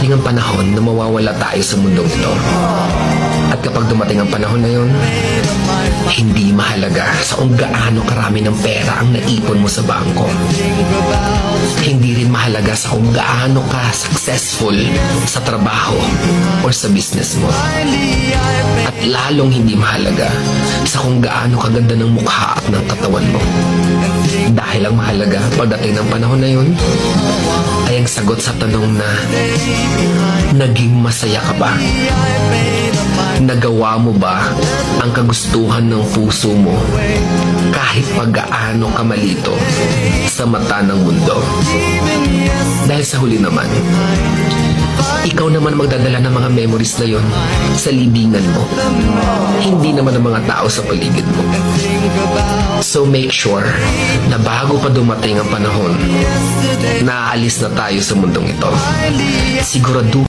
darating ang panahon na mawawala tayo sa mundong ito. At kapag dumating ang panahon na yun, hindi mahalaga sa kung gaano karami ng pera ang naipon mo sa bangko. Hindi rin mahalaga sa kung gaano ka successful sa trabaho or sa business mo. At lalong hindi mahalaga sa kung gaano kaganda ng mukha at ng katawan mo. Dahil ang mahalaga pagdating ng panahon na yun ay ang sagot sa tanong na naging masaya ka ba? Nagawa mo ba ang kagustuhan ng puso mo kahit pag-gaano ka malito sa mata ng mundo? Dahil sa huli naman, ikaw naman magdadala ng mga memories na yon sa libingan mo. Hindi naman ang mga tao sa paligid mo. So make sure na bago pa dumating ang panahon, naaalis na tayo sa mundong ito. Sigurado